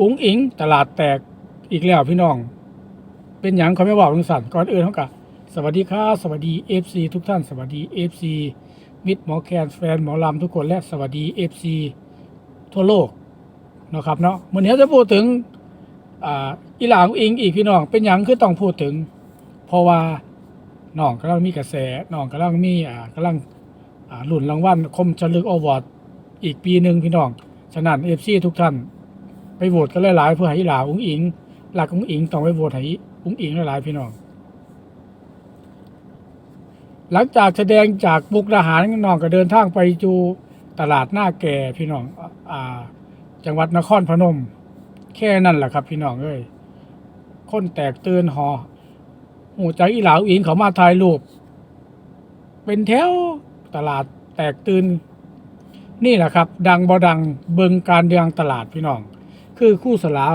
อุ้งอิงตลาดแตกอีกแล้วพี่น้อง เป็นหยังเขาไม่บอกลุงสันก่อนอื่นเขากะสวัสดีครับสวัสดี FC ทุกท่านสวัสดี FC มิตรหมอแคนแฟนหมอลำทุกคนและสวัสดี FC ทั่วโลกนะครับเนาะวันนี้เราจะพูดถึงอ่าอีหลางอิงอีกพี่น้อง เป็นหยังคือต้องพูดถึง เพราะว่าน้องกำลังมีกระแสน้องกำลังมีอ่ากำลังอ่ารุ่นรางวัลคมชลึกอวอร์ดอีกปีหนึ่งพี่น้อง ฉะนั้น FC ทุกท่าน ไปโหวตกันหลายๆเพื่อให้อีหลาอุ้งอิง หลักอุ้งอิงต้องไปโหวตให้อุ้งอิงหลายๆพี่น้องหลังจากแสดงจากบุกดาหารน้องก็เดินทางไปจูตลาดหน้าแก่พี่น้องอ่า จังหวัดนครพนม แค่นั้นแหละครับ พี่น้องเอ้ยคนแตกตื่นหอหูใจอีหลาอุ้งอิงเขามาถ่ายรูปเป็นแถวตลาดแตกตื่นนี่แหละครับ ดังบ่ดังเบิงการเดืองตลาดพี่น้อง คือคู่สลา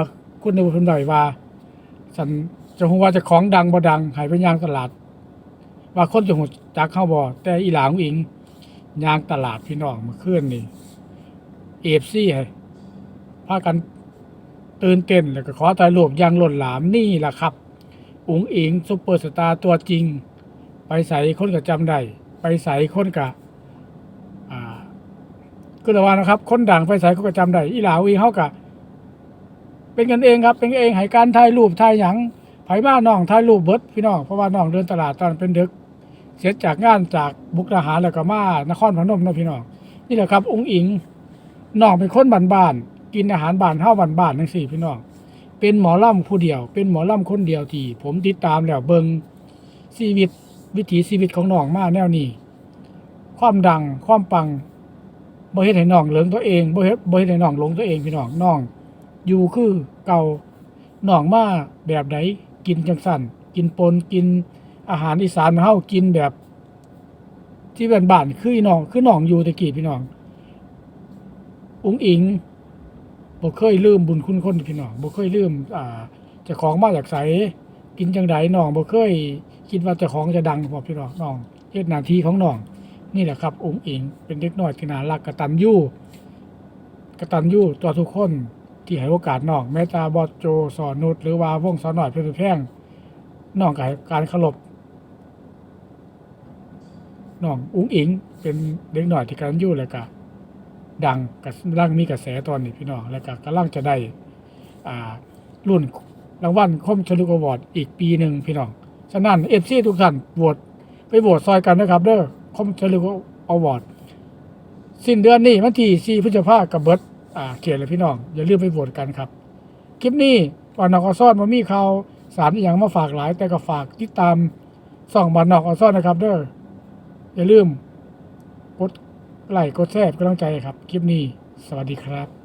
คุณในคนใดว่าสันจะหูว่าจะของดังบ่ดังหายไปยางตลาด ว่าคนจะหูจักเข้าบ่แต่อีหลางอิงยางตลาดพี่น้องมาเมื่อนนี่เอฟซีให้พากันตื่นเต้นแล้วก็ขอถ่ายรูปยางหล่นหลามนี่แหละครับ อุ๋งอิงซุปเปอร์สตาร์ตัวจริง ไปใส่คนก็จำได้ไปใส่คนก็อ่าก็แต่ว่านะครับ คนดังไฟสายเขาก็จำได้อีหลาวีเขากะ เป็นกันเองครับเป็นกันเองให้การถ่ายรูปถ่ายหยังไผมาน้องถ่ายรูปเบิดพี่น้องเพราะว่าน้องเดินตลาดตอนเป็นดึกเสร็จจากงานจากบุกดาหารแล้วก็มานครพนมเนาะพี่น้องนี่แหละครับองค์อิงน้องเป็นคนบ้านๆกินอาหารบ้านเฮาบ้านๆจังซี่พี่น้องเป็นหมอลำผู้เดียว เป็นหมอลำคนเดียวที่ ผมติดตามแล้วเบิงชีวิตวิถีชีวิตของน้องมาแนวนี้ความดังความปังบ่เฮ็ดให้น้องเหลิงตัวเองบ่เฮ็ดบ่เฮ็ดให้น้องหลงตัวเองพี่น้องน้อง อยู่คือเก่าน้องมาแบบใดกินจังสั่นกินปนกินอาหารอีสานเฮากินแบบ ที่บ้านๆคือหนองคือหนองอยู่แตะกี้พี่น้องอุ๋งอิงบ่เคยลืมบุญคุณคนพี่น้องบ่เคยลืมอ่าจ้าของมาจากไสกินจังไดน้องบ่เคยคิดว่าจ้าของจะดังพอพี่น้องน้องเฮ็ดหน้าที่ของน้อง นี่แหละครับองค์อิงเป็นเด็กน้อยที่น่ารักกตัญญูกตัญญูต่อทุกคน ที่ให้โอกาสน้องแม้ตาบอดโจสอนนุชหรือว่าวงสอนหน่อยเพื่อนแพงน้องกับการเคารพน้องอุ้งอิง เป็นเด็กหน้อยที่กตัญญูแล้วก็ดังกับร่างมีกระแสตอนนี้พี่น้องแล้วก็กำลังจะได้อ่ารุ่นรางวัลคมชลุกอวอร์ดอีกปีหนึ่งพี่น้องฉะนั้นเอฟซีทุกท่านโหวตไปโหวตซอยกันนะครับเด้อคมเฉลิมอวอร์ดสิ้นเดือนนี้วันที่4พฤษภาคมกับเบิร์ เขียนเลยพี่น้อง อย่าลืมไปโหวตกันครับ คลิปนี้บานนอกอซ่อนมามีข่าวสารอย่างมาฝากหลาย แต่ก็ฝากติดตามส่องบานนอกอซ่อนนะครับ เด้ออย่าลืมกดไลค์กดแชร์กำลังใจครับ คลิปนี้ สวัสดีครับ